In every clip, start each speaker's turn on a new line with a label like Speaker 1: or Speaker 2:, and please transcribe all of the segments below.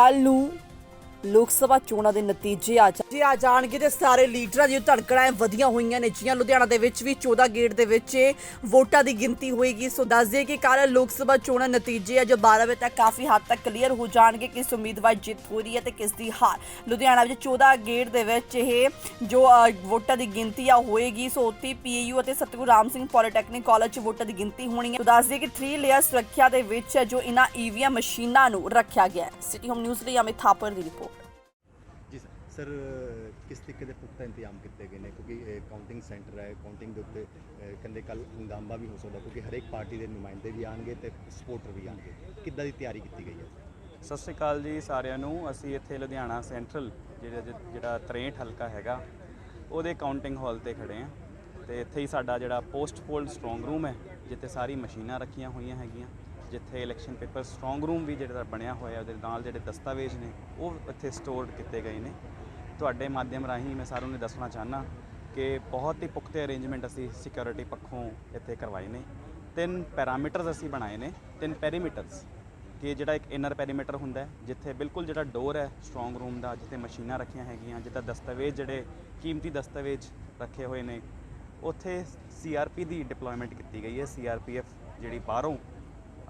Speaker 1: ਕੱਲ ਨੂੰ ਲੋਕ ਸਭਾ ਚੋਣਾਂ ਦੇ ਨਤੀਜੇ ਆ ਜਾ- ਜੇ ਆ ਜਾਣਗੇ ਤੇ ਸਾਰੇ ਲੀਡਰਾਂ ਦੀਆਂ ਧੜਕਣਾਂ ਵਧੀਆਂ ਹੋਈਆਂ ਨੇ। ਜੀਆਂ ਲੁਧਿਆਣਾ ਦੇ ਵਿੱਚ ਵੀ 14 ਗੇਟ ਦੇ ਵਿੱਚ ਵੋਟਾਂ ਦੀ ਗਿਣਤੀ ਹੋਏਗੀ। ਸੋ ਦੱਸ ਦਈਏ ਕਿ ਕੱਲ ਲੋਕ ਸਭਾ ਚੋਣਾਂ ਨਤੀਜੇ ਆ, ਜੋ 12 ਵਜੇ ਤੱਕ ਕਾਫੀ ਹੱਦ ਤੱਕ ਕਲੀਅਰ ਹੋ ਜਾਣਗੇ ਕਿਸ ਉਮੀਦਵਾਰ ਜਿੱਤ ਹੋ ਰਹੀ ਹੈ ਤੇ ਕਿਸ ਦੀ ਹਾਰ। ਲੁਧਿਆਣਾ ਵਿੱਚ 14 ਗੇਟ ਦੇ ਵਿੱਚ ਇਹ ਜੋ ਵੋਟਾਂ ਦੀ ਗਿਣਤੀ ਆ, ਹੋਏਗੀ। ਸੋ ਉੱਥੇ ਪੀਏਯੂ ਅਤੇ ਸਤਿਗੁਰੂ ਰਾਮ ਸਿੰਘ ਪੋਲੀਟੈਕਨਿਕ ਕਾਲਜ 'ਚ ਵੋਟਾਂ ਦੀ ਗਿਣਤੀ ਹੋਣੀ ਹੈ। ਸੋ ਦੱਸ ਦਈਏ ਕਿ 3 ਲੇਅਰ ਸੁਰੱਖਿਆ ਦੇ ਵਿੱਚ ਜੋ ਇਹਨਾਂ ਈਵੀਐਮ ਮਸ਼ੀਨਾਂ ਨੂੰ ਰੱਖਿਆ ਗਿਆ ਹੈ। ਸਿਟੀ ਹੋਮ ਨਿਊਜ਼ ਲਈ ਅਮਿਤ ਥਾਪਰ ਦੀ ਰਿਪੋਰਟ।
Speaker 2: ਸਰ, ਕਿਸ ਤਰੀਕੇ ਦੇ ਪੁਖਤਾ ਇੰਤਜ਼ਾਮ ਕੀਤੇ ਗਏ ਨੇ? ਕਿਉਂਕਿ ਕਾਊਂਟਿੰਗ ਸੈਂਟਰ ਹੈ ਕਾਊਂਟਿੰਗ ਦੇ ਉੱਤੇ ਕਹਿੰਦੇ ਕੱਲ ਹੰਗਾਮਾ ਵੀ ਹੋ ਸਕਦਾ ਕਿਉਂਕਿ ਹਰੇਕ ਪਾਰਟੀ ਦੇ ਨੁਮਾਇੰਦੇ ਵੀ ਆਣਗੇ ਤੇ ਸਪੋਰਟਰ ਵੀ ਆਣਗੇ ਕਿੱਦਾਂ ਦੀ ਤਿਆਰੀ ਕੀਤੀ ਗਈ ਹੈ?
Speaker 3: ਸਤਿ ਸ਼੍ਰੀ ਅਕਾਲ ਜੀ ਸਾਰਿਆਂ ਨੂੰ। ਅਸੀਂ ਇੱਥੇ ਲੁਧਿਆਣਾ ਸੈਂਟਰਲ ਜਿਹੜਾ ਜਿਹੜਾ 63 ਹਲਕਾ ਹੈਗਾ, ਉਹਦੇ ਕਾਊਂਟਿੰਗ ਹਾਲ ਤੇ ਖੜੇ ਆ ਤੇ ਇੱਥੇ ਹੀ ਸਾਡਾ ਜਿਹੜਾ ਪੋਸਟ ਪੋਲ ਸਟਰੋਂਗ ਰੂਮ ਹੈ, ਜਿੱਥੇ ਸਾਰੀ ਮਸ਼ੀਨਾਂ ਰੱਖੀਆਂ ਹੋਈਆਂ ਹੈਗੀਆਂ, ਜਿੱਥੇ ਇਲੈਕਸ਼ਨ ਪੇਪਰ ਸਟਰੋਂਗ ਰੂਮ ਵੀ ਜਿਹੜਾ ਬਣਿਆ ਹੋਇਆ, ਉਹਦੇ ਨਾਲ ਜਿਹੜੇ ਦਸਤਾਵੇਜ਼ ਨੇ, ਉਹ ਇੱਥੇ ਸਟੋਰ ਕੀਤੇ ਗਏ ਨੇ। ਤੁਹਾਡੇ ਮਾਧਿਅਮ ਰਾਹੀਂ ਮੈਂ ਸਾਰਿਆਂ ਨੂੰ ਦੱਸਣਾ ਚਾਹਨਾ ਕਿ ਬਹੁਤ ਹੀ ਪੁਖਤੇ ਅਰੇਂਜਮੈਂਟ ਅਸੀਂ ਸਿਕਿਉਰਿਟੀ ਪੱਖੋਂ ਇੱਥੇ ਕਰਵਾਏ ਨੇ। ਤਿੰਨ ਪੈਰਾਮੀਟਰਸ ਅਸੀਂ ਬਣਾਏ ਨੇ, ਤਿੰਨ ਪੈਰੀਮੀਟਰਸ ਕਿ ਜਿਹੜਾ ਇੱਕ ਇਨਰ ਪੈਰੀਮੀਟਰ ਹੁੰਦਾ ਜਿੱਥੇ ਬਿਲਕੁਲ ਜਿਹੜਾ ਡੋਰ ਹੈ ਸਟਰੋਂਗ ਰੂਮ ਦਾ, ਜਿੱਥੇ ਮਸ਼ੀਨਾਂ ਰੱਖੀਆਂ ਹੈਗੀਆਂ, ਜਿੱਦਾਂ ਦਸਤਾਵੇਜ਼ ਜਿਹੜੇ ਕੀਮਤੀ ਦਸਤਾਵੇਜ਼ ਰੱਖੇ ਹੋਏ ਨੇ, ਉੱਥੇ ਸੀਆਰਪੀ ਦੀ ਡਿਪਲੋਇਮੈਂਟ ਕੀਤੀ ਗਈ ਹੈ। ਸੀਆਰਪੀਐਫ ਜਿਹੜੀ ਬਾਹਰੋਂ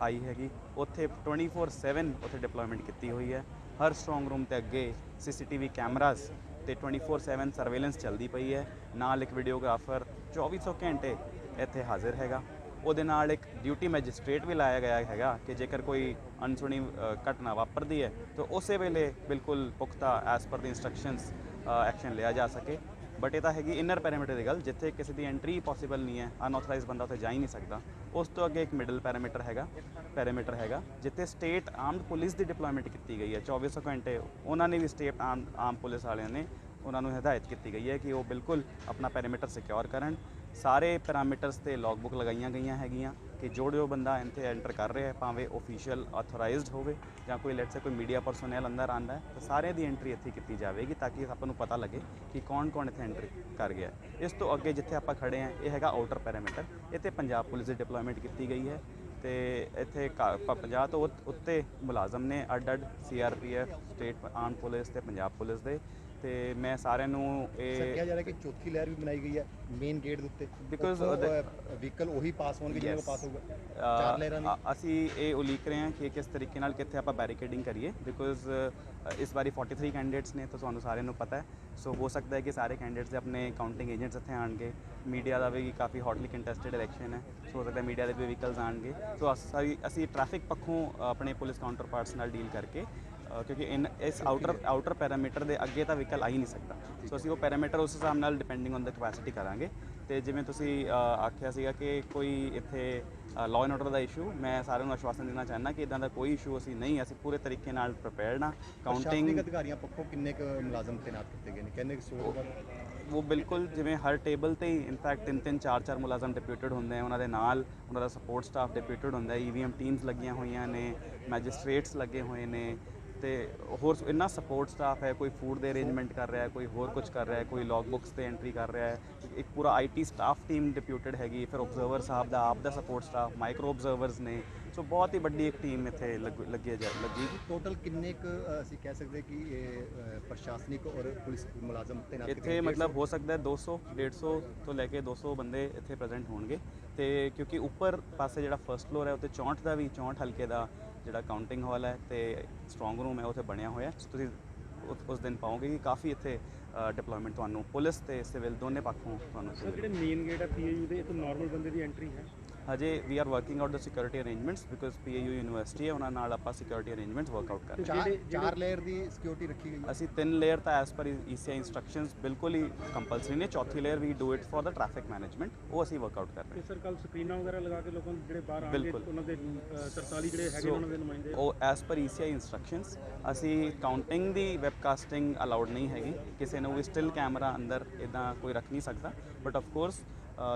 Speaker 3: ਆਈ ਹੈਗੀ, ਉੱਥੇ 24/7 ਉੱਥੇ ਡਿਪਲੋਇਮੈਂਟ ਕੀਤੀ ਹੋਈ ਹੈ। ਹਰ ਸਟਰੋਂਗ ਰੂਮ ਤੇ ਅੱਗੇ ਸੀਸੀਟੀਵੀ ਕੈਮਰਾਸ ਤੇ 24/7 ਸਰਵੇਲੈਂਸ ਚੱਲਦੀ ਪਈ ਹੈ। ਨਾਲ ਇੱਕ ਵੀਡੀਓਗ੍ਰਾਫਰ 2400 ਘੰਟੇ ਇੱਥੇ ਹਾਜ਼ਰ ਹੈਗਾ। ਉਹਦੇ ਨਾਲ ਇੱਕ ਡਿਊਟੀ ਮੈਜਿਸਟ੍ਰੇਟ ਵੀ ਲਾਇਆ ਗਿਆ ਹੈਗਾ ਕਿ ਜੇਕਰ ਕੋਈ ਅਣਸੁਣੀ ਘਟਨਾ ਵਾਪਰਦੀ ਹੈ, ਤਾਂ ਉਸੇ ਵੇਲੇ ਬਿਲਕੁਲ ਪੁਖਤਾ ਐਸ ਪਰ ਦੀ ਇਨਸਟਰਕਸ਼ਨਸ ਐਕਸ਼ਨ ਲਿਆ ਜਾ ਸਕੇ। ਬਟ ਇਹ ਤਾਂ ਹੈਗੀ ਇਨਰ ਪੈਰਾਮੀਟਰ ਦੀ ਗੱਲ, ਜਿੱਥੇ ਕਿਸੇ ਦੀ ਐਂਟਰੀ ਪੋਸੀਬਲ ਨਹੀਂ ਹੈ ਅਨਆਥੋਰਾਈਜ਼ਡ ਬੰਦਾ ਉੱਥੇ ਜਾ ਹੀ ਨਹੀਂ ਸਕਦਾ। ਉਸ ਤੋਂ ਅੱਗੇ ਇੱਕ ਮਿਡਲ ਪੈਰਾਮੀਟਰ ਹੈਗਾ ਪੈਰਾਮੀਟਰ ਹੈਗਾ, ਜਿੱਥੇ ਸਟੇਟ ਆਰਮਡ ਪੁਲਿਸ ਦੀ ਡਿਪਲੋਇਮੈਂਟ ਕੀਤੀ ਗਈ ਹੈ 2400 ਘੰਟੇ। ਉਹਨਾਂ ਨੇ ਵੀ ਸਟੇਟ ਆਰਮ ਆਰਮ ਪੁਲਿਸ ਵਾਲਿਆਂ ਨੇ ਉਹਨਾਂ ਨੂੰ ਹਦਾਇਤ ਕੀਤੀ ਗਈ ਹੈ ਕਿ ਉਹ ਬਿਲਕੁਲ ਆਪਣਾ ਪੈਰਾਮੀਟਰ ਸਿਕਿਉਰ ਕਰਨ। ਸਾਰੇ ਪੈਰਾਮੀਟਰਸ ਤੇ ਲੌਗਬੁੱਕ ਲਗਾਈਆਂ ਗਈਆਂ ਹੈਗੀਆਂ। ਕਿ ਜੋ ਜੋ ਬੰਦਾ ਇੱਥੇ ਐਂਟਰ ਕਰ ਰਿਹਾ ਹੈ, ਭਾਵੇਂ ਆਫੀਸ਼ੀਅਲ ਆਥੋਰਾਈਜ਼ਡ ਹੋਵੇ ਜਾਂ ਕੋਈ ਲੈਟਸ ਸੇ ਕੋਈ ਮੀਡੀਆ ਪਰਸਨਲ ਅੰਦਰ ਆਂਦਾ ਹੈ, ਤਾਂ ਸਾਰਿਆਂ ਦੀ ਐਂਟਰੀ ਇੱਥੇ ਕੀਤੀ ਜਾਵੇਗੀ ਤਾਂ ਕਿ ਆਪਾਂ ਨੂੰ ਪਤਾ ਲੱਗੇ ਕਿ ਕੌਣ ਕੌਣ ਇੱਥੇ ਐਂਟਰੀ ਕਰ ਗਿਆ ਇਸ ਤੋਂ ਅੱਗੇ ਜਿੱਥੇ ਆਪਾਂ ਖੜੇ ਹਾਂ, ਇਹ ਹੈਗਾ ਆਊਟਰ ਪੈਰਾਮੀਟਰ ਇੱਥੇ ਪੰਜਾਬ ਪੁਲਿਸ ਦੀ ਡਿਪਲੋਇਮੈਂਟ ਕੀਤੀ ਗਈ ਹੈ ਤੇ ਇੱਥੇ ਕਾ- ਪ- 50 ਤੋਂ ਉੱਤੇ ਮੁਲਾਜ਼ਮ ਨੇ ਅੱਡ ਅੱਡ ਸੀਆਰਪੀਐਫ ਸਟੇਟ ਆਰਮ ਪੁਲਿਸ ਤੇ ਪੰਜਾਬ ਪੁਲਿਸ ਦੇ। ਤੇ ਮੈਂ ਸਾਰਿਆਂ ਨੂੰ ਇਹ
Speaker 2: ਕਿਹਾ ਜਾ ਰਿਹਾ ਕਿ ਚੌਥੀ ਲਹਿਰ ਵੀ ਬਣਾਈ ਗਈ ਹੈ ਮੇਨ ਗੇਟ ਦੇ ਉੱਤੇ।
Speaker 3: ਉਹਦੇ-
Speaker 2: ਵਹੀਕਲ ਉਹੀ ਪਾਸ ਹੋਣਗੇ ਜਿਹਨਾਂ. ਪਾਸ ਹੋਊਗਾ। ਚਾਰ ਲਹਿਰਾਂ ਦੀ।
Speaker 3: ਅਸੀਂ ਇਹ ਉਲੀਕ ਰਹੇ ਹਾਂ ਕਿ ਕਿਸ ਤਰੀਕੇ ਨਾਲ ਕਿੱਥੇ ਆਪਾਂ ਬੈਰੀਕੇਡਿੰਗ ਕਰੀਏ ਬਿਕੋਜ਼ ਇਸ ਵਾਰੀ 43 ਕੈਂਡੀਡੇਟਸ ਨੇ ਤਾਂ ਤੁਹਾਨੂੰ ਸਾਰਿਆਂ ਨੂੰ ਪਤਾ ਹੈ। ਸੋ ਹੋ ਸਕਦਾ ਹੈ ਕਿ ਸਾਰੇ ਕੈਂਡੀਡੇਟਸ ਦੇ ਆਪਣੇ ਕਾਊਂਟਿੰਗ ਏਜੰਟਸ ਇੱਥੇ ਆਣਗੇ ਮੀਡੀਆ ਦਾ ਵੀ ਕਾਫੀ ਹੌਟਲੀ ਕੰਟੈਸਟਡ ਇਲੈਕਸ਼ਨ ਹੈ ਸੋ ਹੋ ਸਕਦਾ ਮੀਡੀਆ ਦੇ ਵੀ ਵਹੀਕਲਸ ਆਣਗੇ ਸੋ ਅਸੀਂ ਅਸੀਂ ਟ੍ਰੈਫਿਕ ਪੱਖੋਂ ਆਪਣੇ ਪੁਲਿਸ ਕਾਊਂਟਰ ਪਾਰਟਸ ਨਾਲ ਡੀਲ ਕਰਕੇ ਕਿਉਂਕਿ ਇਨ ਇਸ ਆਊਟਰ ਆਊਟਰ ਪੈਰਾਮੀਟਰ ਦੇ ਅੱਗੇ ਤਾਂ ਵਹੀਕਲ ਆ ਹੀ ਨਹੀਂ ਸਕਦਾ। ਸੋ ਅਸੀਂ ਉਹ ਪੈਰਾਮੀਟਰ ਉਸ ਹਿਸਾਬ ਨਾਲ ਡਿਪੈਂਡਿੰਗ ਔਨ ਦਾ ਕੈਪੈਸਿਟੀ ਕਰਾਂਗੇ। ਤੇ ਜਿਵੇਂ ਤੁਸੀਂ ਆਖਿਆ ਸੀਗਾ ਕਿ ਕੋਈ ਇੱਥੇ ਲਾਅ ਐਂਡ ਆਰਡਰ ਦਾ ਇਸ਼ੂ ਮੈਂ ਸਾਰਿਆਂ ਨੂੰ ਆਸ਼ਵਾਸਨ ਦੇਣਾ ਚਾਹੁੰਦਾ ਕਿ ਇਦਾਂ ਦਾ ਕੋਈ ਇਸ਼ੂ ਅਸੀਂ ਨਹੀਂ ਅਸੀਂ ਪੂਰੇ ਤਰੀਕੇ ਨਾਲ ਪ੍ਰਿਪੇਅਰਡ ਹਾਂ। ਕਾਊਂਟਿੰਗ
Speaker 2: ਅਧਿਕਾਰੀਆਂ ਪੱਖੋਂ ਕਿੰਨੇ ਕੁ ਮੁਲਾਜ਼ਮ ਤਾਇਨਾਤ ਕੀਤੇ ਗਏ ਨੇ? ਕਹਿੰਦੇ ਕਿ 100 ਤੋਂ
Speaker 3: ਉਹ ਬਿਲਕੁਲ ਜਿਵੇਂ ਹਰ ਟੇਬਲ ਤੇ ਹੀ ਇਨਫੈਕਟ ਤਿੰਨ ਤਿੰਨ ਚਾਰ ਚਾਰ ਮੁਲਾਜ਼ਮ ਡਿਪਿਊਟਡ ਹੁੰਦੇ ਆ। ਉਹਨਾਂ ਦੇ ਨਾਲ ਉਹਨਾਂ ਦਾ ਸਪੋਰਟ ਸਟਾਫ ਡਿਪਿਊਟਡ ਹੁੰਦਾ ਹੈ। ਈਵੀਐਮ ਟੀਮਸ ਲੱਗੀਆਂ ਹੋਈਆਂ ਨੇ ਮੈਜਿਸਟ੍ਰੇਟਸ ਲੱਗੇ ਹੋਏ ਨੇ ਤੇ ਹੋਰ ਇੰਨਾ ਸਪੋਰਟ ਸਟਾਫ ਹੈ ਕੋਈ ਫੂਡ ਦੇ ਅਰੇਂਜਮੈਂਟ ਕਰ ਰਿਹਾ ਹੈ ਕੋਈ ਹੋਰ ਕੁਝ ਕਰ ਰਿਹਾ ਹੈ ਕੋਈ ਲੌਗ ਬੁੱਕਸ ਤੇ ਐਂਟਰੀ ਕਰ ਰਿਹਾ ਹੈ। ਇੱਕ ਪੂਰਾ ਆਈਟੀ ਸਟਾਫ ਟੀਮ ਡਿਪਿਊਟਡ ਹੈਗੀ ਫਿਰ ਆਬਜ਼ਰਵਰ ਸਾਹਿਬ ਦਾ ਆਪ ਦਾ ਸਪੋਰਟ ਸਟਾਫ ਮਾਈਕਰੋ ਆਬਜ਼ਰਵਰਸ ਨੇ। ਸੋ ਬਹੁਤ ਹੀ ਵੱਡੀ ਇੱਕ ਟੀਮ ਇੱਥੇ ਲੱਗ- ਲੱਗੀ ਜਾ ਲੱਗੀ
Speaker 2: ਟੋਟਲ ਕਿੰਨੇ ਕੁ ਅਸੀਂ ਕਹਿ ਸਕਦੇ ਕਿ ਇਹ ਪ੍ਰਸ਼ਾਸਨਿਕ ਔਰ ਪੁਲਿਸ ਮੁਲਾਜ਼ਮ ਤਾਇਨਾਤ ਕੀਤੇ
Speaker 3: ਇੱਥੇ? ਮਤਲਬ ਹੋ ਸਕਦਾ ਹੈ 200 150 ਤੋਂ ਲੈ ਕੇ 200 ਬੰਦੇ ਇੱਥੇ ਪ੍ਰੈਜ਼ੈਂਟ ਹੋਣਗੇ। ਤੇ ਕਿਉਂਕਿ ਉੱਪਰ ਪਾਸੇ ਜਿਹੜਾ ਫਰਸਟ ਫਲੋਰ ਹੈ ਉੱਤੇ 64 ਦਾ ਵੀ 64 ਹਲਕੇ ਦਾ ਜਿਹੜਾ ਕਾਊਂਟਿੰਗ ਹਾਲ ਹੈ ਤੇ ਸਟਰੋਂਗ ਰੂਮ ਹੈ, ਉੱਥੇ ਬਣਿਆ ਹੋਇਆ ਤੁਸੀਂ ਉਸ- ਉਸ ਦਿਨ ਪਾਓਗੇ ਕਿ ਕਾਫੀ ਇੱਥੇ ਡਿਪਲੋਇਮੈਂਟ ਤੁਹਾਨੂੰ ਪੁਲਿਸ ਤੇ ਸਿਵਲ ਦੋਨੇ ਪੱਖੋਂ ਤੁਹਾਨੂੰ
Speaker 4: ਸਰ ਜਿਹੜੇ ਮੇਨ ਗੇਟ ਹੈ ਪੀਏਯੂ ਦੇ ਇਹ ਤੋਂ ਨਾਰਮਲ ਬੰਦੇ ਦੀ ਐਂਟਰੀ ਹੈ।
Speaker 3: ਹਜੇ we are working out the security arrangements because PAU university ਹੈ ਉਹਨਾਂ ਨਾਲ ਆਪਾਂ ਸਿਕਿਉਰਿਟੀ ਅਰੇਂਜਮੈਂਟਸ ਵਰਕ ਆਊਟ ਕਰ ਰਹੇ ਹਾਂ
Speaker 2: ਚਾਰ ਚਾਰ ਲੇਅਰ ਦੀ ਸਿਕਿਉਰਿਟੀ ਰੱਖੀ ਗਈ ਹੈ।
Speaker 3: ਅਸੀਂ ਤਿੰਨ ਲੇਅਰ ਤਾਂ ਐਸ ਪਰ ਈਸੀਆਈ ਇਨਸਟਰਕਸ਼ਨਸ ਬਿਲਕੁਲ ਹੀ ਕੰਪਲਸਰੀ ਨੇ। ਚੌਥੀ layer we do it for the traffic management ਉਹ ਅਸੀਂ ਵਰਕ ਆਊਟ ਕਰ ਰਹੇ
Speaker 4: ਤੇ ਸਰ ਕੱਲ ਸਕਰੀਨਾਂ ਵਗੈਰਾ ਲਗਾ ਕੇ ਲੋਕਾਂ ਨੂੰ ਜਿਹੜੇ ਬਾਹਰ ਆਣਗੇ
Speaker 3: ਬਿਲਕੁਲ।
Speaker 4: ਉਹਨਾਂ ਦੇ ਅ, 43 ਜਿਹੜੇ ਹੈਗੇ
Speaker 3: So,
Speaker 4: ਉਹਨਾਂ ਦੇ ਨੁਮਾਇੰਦੇ
Speaker 3: ਉਹ ਐਸ ਪਰ ਈਸੀਆਈ ਇਨਸਟਰਕਸ਼ਨਸ ਅਸੀਂ ਕਾਊਂਟਿੰਗ ਦੀ ਵੈਬਕਾਸਟਿੰਗ ਅਲਾਉਡ ਨਹੀਂ ਹੈਗੀ। ਕਿਸੇ ਨੂੰ ਵੀ ਸਟਿਲ ਕੈਮਰਾ ਅੰਦਰ ਇਦਾਂ ਕੋਈ ਰੱਖ ਨਹੀਂ ਸਕਦਾ। ਬਟ ਆਫ ਕੋਰਸ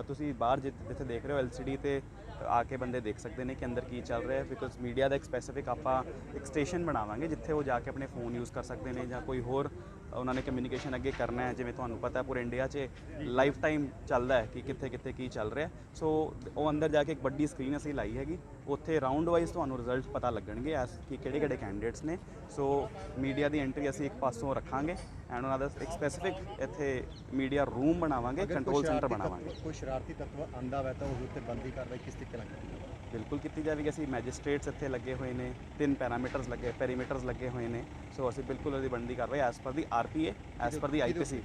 Speaker 3: ਤੁਸੀਂ ਬਾਹਰ ਜਿ- ਜਿੱਥੇ ਦੇਖ ਰਹੇ ਹੋ ਐਲਸੀਡੀ ਤੇ ਆ ਕੇ ਬੰਦੇ ਦੇਖ ਸਕਦੇ ਨੇ ਕਿ ਅੰਦਰ ਕੀ ਚੱਲ ਰਿਹਾ ਹੈ। ਬਿਕੋਜ਼ ਮੀਡੀਆ ਦਾ ਇੱਕ ਸਪੈਸੀਫਿਕ ਆਪਾਂ ਇੱਕ ਸਟੇਸ਼ਨ ਬਣਾਵਾਂਗੇ, ਜਿੱਥੇ ਉਹ ਜਾ ਕੇ ਆਪਣੇ ਫੋਨ ਯੂਜ਼ ਕਰ ਸਕਦੇ ਨੇ ਜਾਂ ਕੋਈ ਹੋਰ ਉਹਨਾਂ ਨੇ ਕਮਿਊਨੀਕੇਸ਼ਨ ਅੱਗੇ ਕਰਨਾ ਹੈ ਜਿਵੇਂ ਤੁਹਾਨੂੰ ਪਤਾ ਹੈ ਪੂਰੇ ਇੰਡੀਆ 'ਚ ਲਾਈਫ ਟਾਈਮ ਚੱਲਦਾ ਹੈ ਕਿ ਕਿੱਥੇ ਕਿੱਥੇ ਕੀ ਚੱਲ ਰਿਹਾ ਸੋ ਉਹ ਅੰਦਰ ਜਾ ਕੇ ਇੱਕ ਵੱਡੀ ਸਕਰੀਨ ਅਸੀਂ ਲਾਈ ਹੈਗੀ। ਉੱਥੇ ਰਾਊਂਡ ਵਾਈਜ਼ ਤੁਹਾਨੂੰ ਰਿਜ਼ਲਟ ਪਤਾ ਲੱਗਣਗੇ ਐਸ ਕਿ ਕਿਹੜੇ ਕਿਹੜੇ ਕੈਂਡੀਡੇਟਸ ਨੇ। ਸੋ ਮੀਡੀਆ ਦੀ ਐਂਟਰੀ ਅਸੀਂ ਇੱਕ ਪਾਸੋਂ ਰੱਖਾਂਗੇ ਐਂਡ ਉਹਨਾਂ ਦਾ ਇੱਕ ਸਪੈਸੀਫਿਕ ਇੱਥੇ ਮੀਡੀਆ ਰੂਮ ਬਣਾਵਾਂਗੇ ਕੰਟਰੋਲ ਸੈਂਟਰ ਬਣਾਵਾਂਗੇ।
Speaker 2: ਕੋਈ ਸ਼ਰਾਰਤੀ ਤੱਤਵ ਆਂਦਾ ਵੈ ਤਾਂ ਉਹਦੇ ਉੱਤੇ ਬੰਦੀ ਕਾਰਵਾਈ ਕਿਸ ਤਰੀਕੇ ਨਾਲ ਕੀਤੀ ਜਾਵੇ?
Speaker 3: ਬਿਲਕੁਲ ਕੀਤੀ ਜਾਵੇਗੀ। ਅਸੀਂ ਮੈਜਿਸਟ੍ਰੇਟਸ ਇੱਥੇ ਲੱਗੇ ਹੋਏ ਨੇ ਤਿੰਨ ਪੈਰਾਮੀਟਰਸ ਲੱਗੇ ਪੈਰੀਮੀਟਰਸ ਲੱਗੇ ਹੋਏ ਨੇ। ਸੋ ਅਸੀਂ ਬਿਲਕੁਲ ਉਹਦੀ ਬਣਦੀ ਕਾਰਵਾਈ ਐਸ ਪਰ ਦੀ ਆਰਪੀਏ ਐਸ ਪਰ ਦੀ ਆਈਪੀਸੀ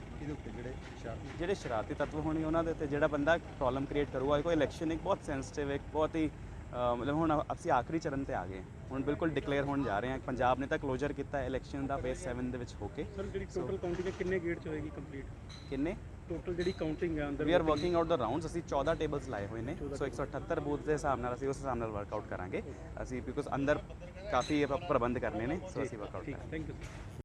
Speaker 2: ਜਿਹੜੇ ਸ਼ਰਾਰਤੀ
Speaker 3: ਤੱਤਵ ਹੋਣੇ ਉਹਨਾਂ ਦੇ ਤੇ ਜਿਹੜਾ ਬੰਦਾ ਪ੍ਰੋਬਲਮ ਕ੍ਰੀਏਟ ਕਰੂਗਾ ਕੋਈ ਇਲੈਕਸ਼ਨ ਇੱਕ ਬਹੁਤ ਸੈਂਸਿਟਿਵ ਇੱਕ ਬਹੁਤ ਹੀ ਮਤਲਬ ਹੁਣ ਅਸੀਂ ਆਖਰੀ ਚਰਨ ਤੇ ਆ ਗਏ। ਹੁਣ ਬਿਲਕੁਲ ਡਿਕਲੇਅਰ ਹੋਣ ਜਾ ਰਹੇ ਹਾਂ। ਪੰਜਾਬ ਨੇ ਤਾਂ ਕਲੋਜ਼ਰ ਕੀਤਾ ਇਲੈਕਸ਼ਨ ਦਾ ਫੇਸ 7 ਦੇ ਵਿੱਚ ਹੋ ਕੇ।
Speaker 4: ਸਰ ਜਿਹੜੀ ਟੋਟਲ ਕਾਊਂਟਿੰਗ ਹੈ ਕਿੰਨੇ ਗੇਟ ਚ ਹੋਏਗੀ ਕੰਪਲੀਟ
Speaker 3: ਕਿੰਨੇ?
Speaker 4: ਟੋਟਲ ਜਿਹੜੀ ਕਾਊਂਟਿੰਗ ਹੈ ਅੰਦਰ
Speaker 3: we are working out the rounds ਅਸੀਂ 14 ਟੇਬਲਸ ਲਾਏ ਹੋਏ ਨੇ। ਸੋ 178 ਬੂਥ ਦੇ ਹਿਸਾਬ ਨਾਲ ਅਸੀਂ ਉਸ ਹਿਸਾਬ ਨਾਲ ਵਰਕਆਊਟ ਕਰਾਂਗੇ। ਅਸੀਂ ਬਿਕੋਜ਼ ਅੰਦਰ ਕਾਫੀ ਪ੍ਰਬੰਧ ਕਰਨੇ ਨੇ ਸੋ ਅਸੀਂ ਵਰਕਆਊਟ
Speaker 4: ਠੀਕ
Speaker 3: ਕਰਾਂਗੇ।
Speaker 4: Thank you